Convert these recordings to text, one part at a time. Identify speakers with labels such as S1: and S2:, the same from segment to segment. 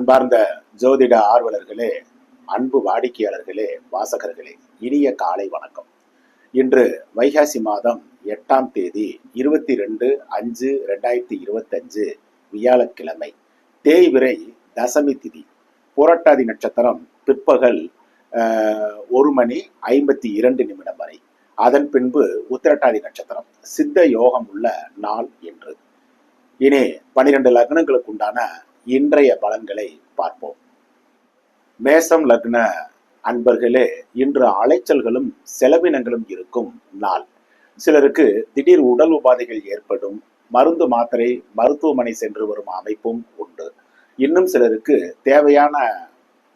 S1: அன்பார்ந்த ஜோதிட ஆர்வலர்களே அன்பு வாடிக்கையாளர்களே வாசகர்களே இனிய காலை வணக்கம். இன்று வைகாசி மாதம் எட்டாம் தேதி இருபத்தி ரெண்டு அஞ்சு ரெண்டாயிரத்தி இருபத்தஞ்சு வியாழக்கிழமை. தேய்விரை தசமி திதி. புரட்டாதி நட்சத்திரம் பிற்பகல் ஆஹ், ஒரு மணி ஐம்பத்தி இரண்டு நிமிடம் வரை. அதன் பின்பு உத்திரட்டாதி நட்சத்திரம். சித்த யோகம் உள்ள நாள் என்று. இனி பனிரெண்டு லக்னங்களுக்கு உண்டான இன்றைய பலன்களை பார்ப்போம். மேசம் லக்ன அன்பர்களே இன்று அலைச்சல்களும் செலவினங்களும் இருக்கும் நாள். சிலருக்கு திடீர் உடல் உபாதைகள் ஏற்படும் மருந்து மாத்திரை மருத்துவமனை சென்று வரும் அமைப்பும் உண்டு. இன்னும் சிலருக்கு தேவையான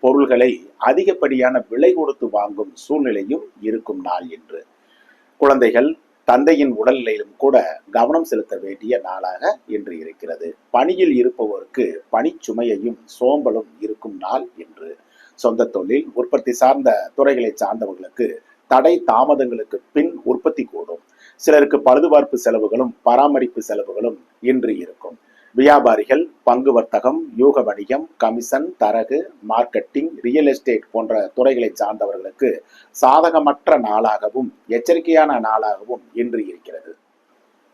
S1: பொருள்களை அதிகப்படியான விலை கொடுத்து வாங்கும் சூழ்நிலையும் இருக்கும் நாள் என்று குழந்தைகள் தந்தையின் உடல்நிலையிலும் கூட கவனம் செலுத்த வேண்டிய நாளாக இன்று இருக்கிறது. பணியில் இருப்பவருக்கு பணிச்சுமையையும் சோம்பலும் இருக்கும் நாள் என்று. சொந்த தொழில் உற்பத்தி சார்ந்த துறைகளை சார்ந்தவர்களுக்கு தடை தாமதங்களுக்கு பின் உற்பத்தி கூடும். சிலருக்கு பழுதுபார்ப்பு செலவுகளும் பராமரிப்பு செலவுகளும் இன்று இருக்கும். வியாபாரிகள் பங்கு வர்த்தகம் யூக வணிகம் கமிஷன் தரகு மார்க்கெட்டிங் ரியல் எஸ்டேட் போன்ற துறைகளை சார்ந்தவர்களுக்கு சாதகமற்ற நாளாகவும் எச்சரிக்கையான நாளாகவும் இன்று இருக்கிறது.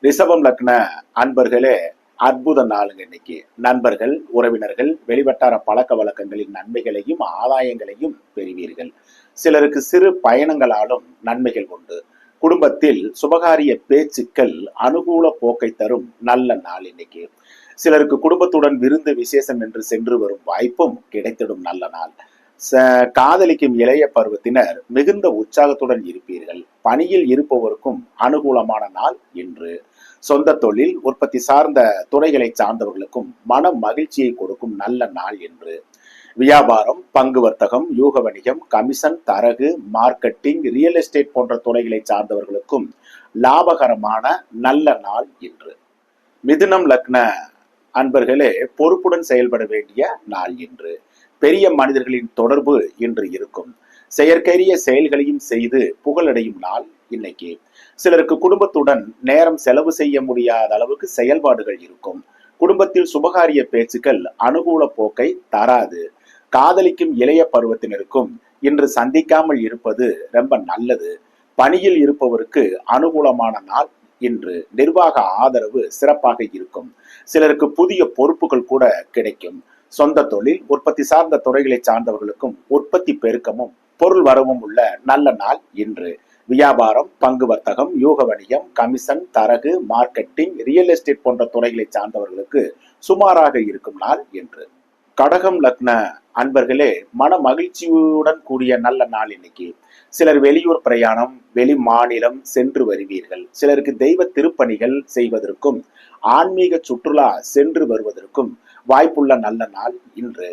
S1: ரிஷபம் லக்ன அன்பர்களே அற்புத நாளுங்க இன்னைக்கு. நண்பர்கள் உறவினர்கள் வெளிவட்டார பழக்க வழக்கங்களின் நன்மைகளையும் ஆதாயங்களையும் பெறுவீர்கள். சிலருக்கு சிறு பயணங்களாலும் நன்மைகள் உண்டு. குடும்பத்தில் சுபகாரிய பேச்சுக்கள் அனுகூல போக்கை தரும் நல்ல நாள் இன்னைக்கு. சிலருக்கு குடும்பத்துடன் விருந்து விசேஷம் என்று சென்று வரும் வாய்ப்பும் கிடைத்திடும் நல்ல நாள். காதலிக்கும் இளைய பருவத்தினர் மிகுந்த உற்சாகத்துடன் இருப்பீர்கள். பணியில் இருப்பவருக்கும் அனுகூலமான நாள் என்று சொந்த தொழில் உற்பத்தி சார்ந்த துறைகளை சார்ந்தவர்களுக்கும் மன மகிழ்ச்சியை கொடுக்கும் நல்ல நாள் என்று வியாபாரம் பங்கு வர்த்தகம் யூக வணிகம் கமிஷன் தரகு மார்க்கெட்டிங் ரியல் எஸ்டேட் போன்ற துறைகளை சார்ந்தவர்களுக்கும் லாபகரமான நல்ல நாள் என்று மிதுனம் லக்ன அன்பர்களே பொறுப்புடன் செயல்பட வேண்டிய நாள் இன்று. பெரிய மனிதர்களின் தொடர்பு இன்று இருக்கும். செயற்கரிய செயல்களையும் செய்து புகழடையும் நாள் இன்னைக்கு. சிலருக்கு குடும்பத்துடன் நேரம் செலவு செய்ய முடியாத அளவுக்கு செயல்பாடுகள் இருக்கும். குடும்பத்தில் சுபகாரிய பேச்சுக்கள் அனுகூல போக்கை தராது. காதலிக்கும் இளைய பருவத்தினருக்கும் இன்று சந்திக்காமல் இருப்பது ரொம்ப நல்லது. பணியில் இருப்பவருக்கு அனுகூலமான நாள் இன்று நிர்வாக ஆதரவு சிறப்பாக இருக்கும். சிலருக்கு புதிய பொறுப்புகள் கூட கிடைக்கும். சொந்த தொழில் உற்பத்தி சார்ந்த துறைகளை சார்ந்தவர்களுக்கும் உற்பத்தி பெருக்கமும் பொருள் வரவும் உள்ள நல்ல நாள் இன்று. வியாபாரம் பங்கு வர்த்தகம் யூக வணிகம் கமிஷன் தரகு மார்க்கெட்டிங் ரியல் எஸ்டேட் போன்ற துறைகளை சார்ந்தவர்களுக்கு சுமாராக இருக்கும் நாள் என்று கடகம் லக்ன அன்பர்களே மன மகிழ்ச்சியுடன் கூடிய நல்ல நாள் இன்னைக்கு. சிலர் வெளியூர் பிரயாணம் வெளி மாநிலம் சென்று வருவீர்கள். சிலருக்கு தெய்வ திருப்பணிகள் செய்வதற்கும் ஆன்மீக சுற்றுலா சென்று வருவதற்கும் வாய்ப்புள்ள நல்ல நாள் இன்று.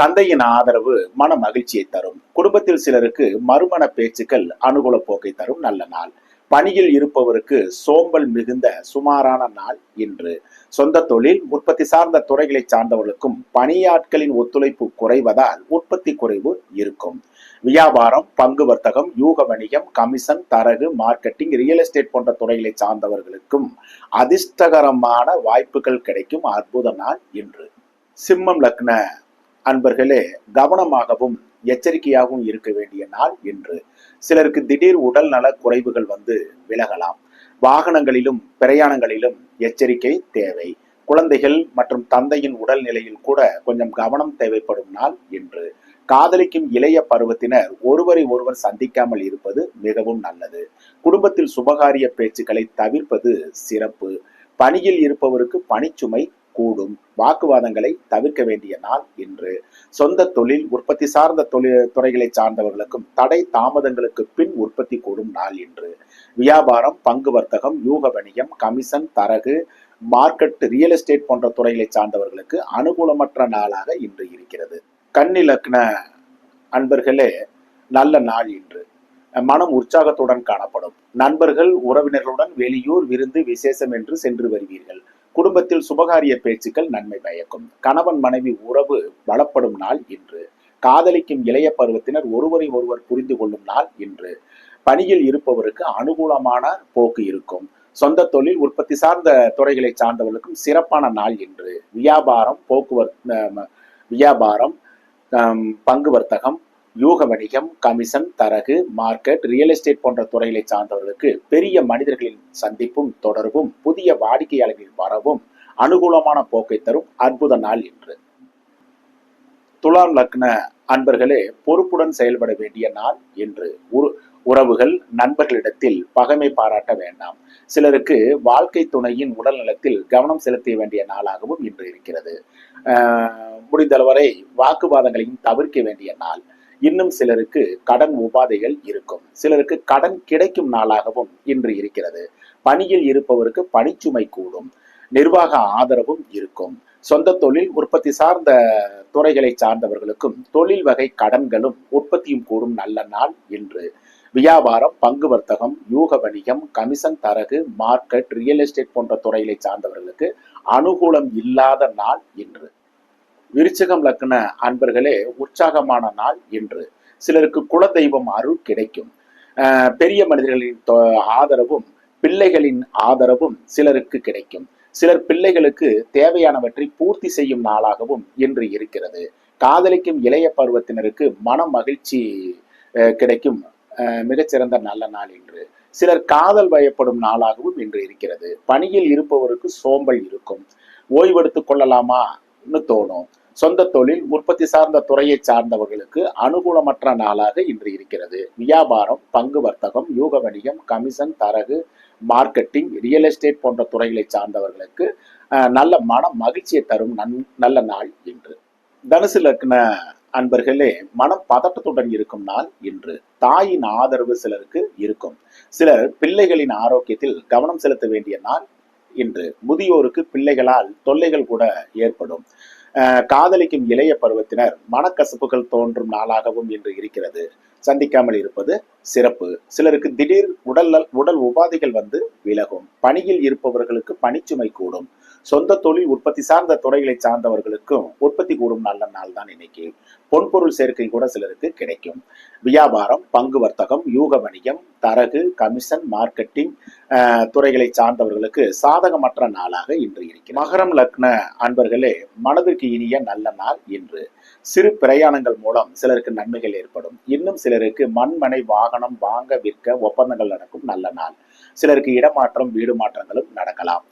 S1: தந்தையின் ஆதரவு மன மகிழ்ச்சியை தரும். குடும்பத்தில் சிலருக்கு மறுமண பேச்சுக்கள் அனுகூல போக்கை தரும் நல்ல நாள். பணியில் இருப்பவருக்கு சோம்பல் மிகுந்த சுமாரான நாள் இன்று. சொந்த தொழில் உற்பத்தி சார்ந்த துறைகளை சார்ந்தவர்களுக்கும் பணியாட்களின் ஒத்துழைப்பு குறைவதால் உற்பத்தி குறைவு இருக்கும். வியாபாரம் பங்கு வர்த்தகம் யூக வணிகம் கமிஷன் தரகு மார்க்கெட்டிங் ரியல் எஸ்டேட் போன்ற துறைகளை சார்ந்தவர்களுக்கும் அதிர்ஷ்டகரமான வாய்ப்புகள் கிடைக்கும் அற்புத நாள் இன்று. சிம்மம் லக்ன அன்பர்களே கவனமாகவும் எச்சரிக்கையாகவும் இருக்க வேண்டிய நாள் இன்று. சிலருக்கு திடீர் உடல் நல குறைவுகள் வந்து விலகலாம். வாகனங்களிலும் பிரயாணங்களிலும் எச்சரிக்கை தேவை. குழந்தைகள் மற்றும் தந்தையின் உடல்நிலையில் கூட கொஞ்சம் கவனம் தேவைப்படும் நாள் இன்று. காதலிக்கும் இளைய பருவத்தினர் ஒருவரை ஒருவர் சந்திக்காமல் இருப்பது மிகவும் நல்லது. குடும்பத்தில் சுபகாரிய பேச்சுக்களை தவிர்ப்பது சிறப்பு. பணியில் இருப்பவருக்கு பணிச்சுமை கூடும். வாக்குவாதங்களை தவிர்க்க வேண்டிய நாள் இன்று. சொந்த தொழில் உற்பத்தி சார்ந்த தொழில் துறைகளை சார்ந்தவர்களுக்கும் தடை தாமதங்களுக்கு பின் உற்பத்தி கூடும் நாள் இன்று. வியாபாரம் பங்கு வர்த்தகம் யூக வணிகம் கமிஷன் தரகு மார்க்கெட் ரியல் எஸ்டேட் போன்ற துறைகளை சார்ந்தவர்களுக்கு அனுகூலமற்ற நாளாக இன்று இருக்கிறது. கண்ணிலக்ன அன்பர்களே நல்ல நாள் இன்று. மனம் உற்சாகத்துடன் காணப்படும். நண்பர்கள் உறவினர்களுடன் வெளியூர் விருந்து விசேஷம் என்று சென்று வருவீர்கள். குடும்பத்தில் சுபகாரிய பேச்சுக்கள் நன்மை பயக்கும். கணவன் மனைவி உறவு பலப்படும் நாள் இன்று. காதலிக்கும் இளைய பருவத்தினர் ஒருவரை ஒருவர் புரிந்து கொள்ளும் நாள் இன்று. பணியில் இருப்பவருக்கு அனுகூலமான போக்கு இருக்கும். சொந்த தொழில் உற்பத்தி சார்ந்த துறைகளை சார்ந்தவர்களுக்கும் சிறப்பான நாள் இன்று. வியாபாரம் போக்குவரத்து வியாபாரம் பங்கு வர்த்தகம் யூக வணிகம் கமிஷன் தரகு மார்க்கெட் ரியல் எஸ்டேட் போன்ற துறைகளை சார்ந்தவர்களுக்கு பெரிய மனிதர்களின் சந்திப்பும் தொடர்பும் புதிய வாடிக்கையாளர்களின் வரவும் அனுகூலமான போக்கை தரும் அற்புத நாள் இன்று. துலாம் லக்ன அன்பர்களே பொறுப்புடன் செயல்பட வேண்டிய நாள் என்று உரு- உறவுகள் நண்பர்களிடத்தில் பகைமை பாராட்ட வேண்டாம். சிலருக்கு வாழ்க்கை துணையின் உடல் நலத்தில் கவனம் செலுத்த வேண்டிய நாளாகவும் இன்று இருக்கிறது. ஆஹ் முடிந்தளவரை வாக்குவாதங்களையும் தவிர்க்க வேண்டிய நாள். இன்னும் சிலருக்கு கடன் உபாதைகள் இருக்கும். சிலருக்கு கடன் கிடைக்கும் நாளாகவும் இன்று இருக்கிறது. பணியில் இருப்பவருக்கு பணிச்சுமை கூடும். நிர்வாக ஆதரவும் இருக்கும். சொந்த தொழில் உற்பத்தி சார்ந்த துறைகளை சார்ந்தவர்களுக்கும் தொழில் வகை கடன்களும் உற்பத்தியும் கூடும் நல்ல நாள் இன்று. வியாபாரம் பங்கு வர்த்தகம் யூக வணிகம் கமிஷன் தரகு மார்க்கெட் ரியல் எஸ்டேட் போன்ற துறைகளை சார்ந்தவர்களுக்கு அனுகூலம் இல்லாத நாள் இன்று. விருச்சகம் லக்ன அன்பர்களே உற்சாகமான நாள் இன்று. சிலருக்கு குலதெய்வம் அருள் கிடைக்கும். பெரிய மனிதர்களின் ஆதரவும் பிள்ளைகளின் ஆதரவும் சிலருக்கு கிடைக்கும். சிலர் பிள்ளைகளுக்கு தேவையானவற்றை பூர்த்தி செய்யும் நாளாகவும் இன்று இருக்கிறது. காதலிக்கும் இளைய பருவத்தினருக்கு மன மகிழ்ச்சி அஹ், கிடைக்கும். மிகச்சிறந்த நல்ல நாள் இன்று. சிலர் காதல் வயப்படும் நாளாகவும் இன்று இருக்கிறது. பணியில் இருப்பவருக்கு சோம்பல் இருக்கும். ஓய்வெடுத்துக் கொள்ளலாமான்னு தோணும். சொந்த தொழில் உற்பத்தி சார்ந்த துறையை சார்ந்தவர்களுக்கு அனுகூலமற்ற நாளாக இன்று இருக்கிறது. வியாபாரம் பங்கு வர்த்தகம் யூக வணிகம் கமிஷன் தரகு மார்க்கெட்டிங் ரியல் எஸ்டேட் போன்ற துறைகளை சார்ந்தவர்களுக்கு நல்ல மன மகிழ்ச்சியை தரும் நன்- நல்ல நாள் இன்று. தனுசில் இருக்கிற அன்பர்களே மனம் பதட்டத்துடன் இருக்கும் நாள் இன்று. தாயின் ஆதரவு சிலருக்கு இருக்கும். சிலர் பிள்ளைகளின் ஆரோக்கியத்தில் கவனம் செலுத்த வேண்டிய நாள் இன்று முதியோருக்கு பிள்ளைகளால் தொல்லைகள் கூட ஏற்படும். காதலிக்கும் இளைய பருவத்தினர் மனக்கசப்புகள் தோன்றும் நாளாகவும் இன்று இருக்கிறது. சந்திக்காமல் இருப்பது சிறப்பு. சிலருக்கு திடீர் உடல் உடல் உபாதைகள் வந்து விலகும். பணியில் இருப்பவர்களுக்கு பணிச்சுமை கூடும். சொந்த தொழில் உற்பத்தி சார்ந்த துறைகளை சார்ந்தவர்களுக்கும் உற்பத்தி கூடும் நல்ல நாள் தான் இன்னைக்கு. பொன்பொருள் சேர்க்கை கூட சிலருக்கு கிடைக்கும். வியாபாரம் பங்கு வர்த்தகம் யூக வணிகம் தரகு கமிஷன் மார்க்கெட்டிங் துறைகளை சார்ந்தவர்களுக்கு சாதகமற்ற நாளாக இன்று இருக்கிறது. மகரம் லக்ன அன்பர்களே மனதிற்கு இனிய நல்ல நாள் இன்று. சிறு பிரயாணங்கள் மூலம் சிலருக்கு நன்மைகள் ஏற்படும். இன்னும் சிலருக்கு மண்மனை வாகனம் வாங்க விற்க ஒப்பந்தங்கள் நடக்கும் நல்ல நாள். சிலருக்கு இடமாற்றம் வீடு மாற்றங்களும் நடக்கலாம்.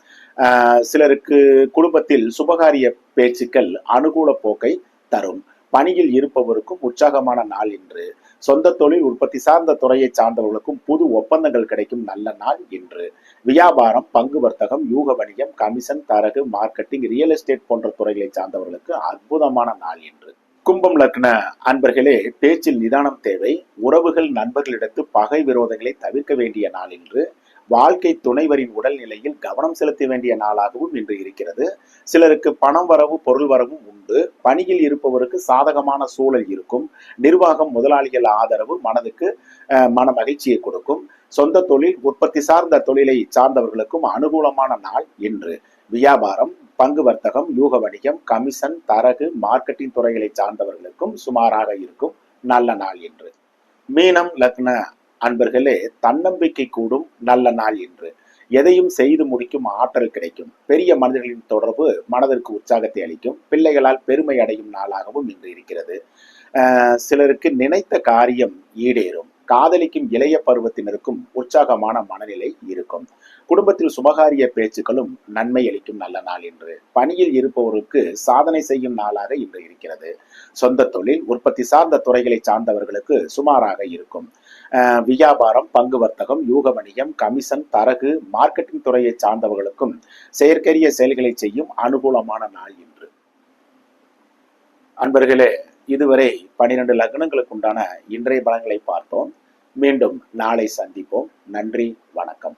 S1: சிலருக்கு குடும்பத்தில் சுபகாரிய பேச்சுக்கள் அனுகூல போக்கை தரும். பணியில் இருப்பவருக்கும் உற்சாகமான நாள் இன்று. சொந்த தொழில் உற்பத்தி சார்ந்த துறையை சார்ந்தவர்களுக்கும் புது ஒப்பந்தங்கள் கிடைக்கும் நல்ல நாள் இன்று. வியாபாரம் பங்கு வர்த்தகம் யூக வணிகம் கமிஷன் தரகு மார்க்கெட்டிங் ரியல் எஸ்டேட் போன்ற துறைகளை சார்ந்தவர்களுக்கு அற்புதமான நாள் இன்று. கும்பம் லக்ன அன்பர்களே பேச்சில் நிதானம் தேவை. உறவுகள் நண்பர்களிடத்து பகை விரோதங்களை தவிர்க்க வேண்டிய நாள் இன்று. வாழ்க்கை துணைவரின் உடல்நிலையில் கவனம் செலுத்த வேண்டிய நாளாகவும் இன்று இருக்கிறது. சிலருக்கு பணம் வரவு பொருள் வரவும் உண்டு. பணியில் இருப்பவருக்கு சாதகமான சூழல் இருக்கும். நிர்வாகம் முதலாளிகள் ஆதரவு மனதுக்கு அஹ், மன மகிழ்ச்சியை கொடுக்கும். சொந்த தொழில் உற்பத்தி சார்ந்த தொழிலை சார்ந்தவர்களுக்கும் அனுகூலமான நாள் இன்று. வியாபாரம் பங்கு வர்த்தகம் யூக வணிகம் கமிஷன் தரகு மார்க்கெட்டிங் துறைகளை சார்ந்தவர்களுக்கும் சுமாராக இருக்கும் நல்ல நாள் என்று மீனம் லக்ன அன்பர்களே தன்னம்பிக்கை கூடும் நல்ல நாள் என்று எதையும் செய்து முடிக்கும் ஆற்றல் கிடைக்கும். பெரிய மனிதர்களின் தொடர்பு மனதிற்கு உற்சாகத்தை அளிக்கும். பிள்ளைகளால் பெருமை அடையும் நாளாகவும் இன்று இருக்கிறது. சிலருக்கு நினைத்த காரியம் ஈடேறும். காதலிக்கும் இளைய பருவத்தினருக்கும் உற்சாகமான மனநிலை இருக்கும். குடும்பத்தில் சுபகாரிய பேச்சுக்களும் நன்மை அளிக்கும் நல்ல நாள் இன்று. பணியில் இருப்பவருக்கு சாதனை செய்யும் நாளாக இன்று இருக்கிறது. சொந்த தொழில் உற்பத்தி சார்ந்த துறைகளை சார்ந்தவர்களுக்கு சுமாராக இருக்கும். வியாபாரம் பங்கு வர்த்தகம் யூக வணிகம் கமிஷன் தரகு மார்க்கெட்டிங் துறையை சார்ந்தவர்களுக்கும் செயற்கரிய செயல்களை செய்யும் அனுகூலமான நாள் இன்று. அன்பர்களே இதுவரை பனிரெண்டு லக்னங்களுக்கு உண்டான இன்றைய பலன்களை பார்த்தோம். மீண்டும் நாளை சந்திப்போம். நன்றி வணக்கம்.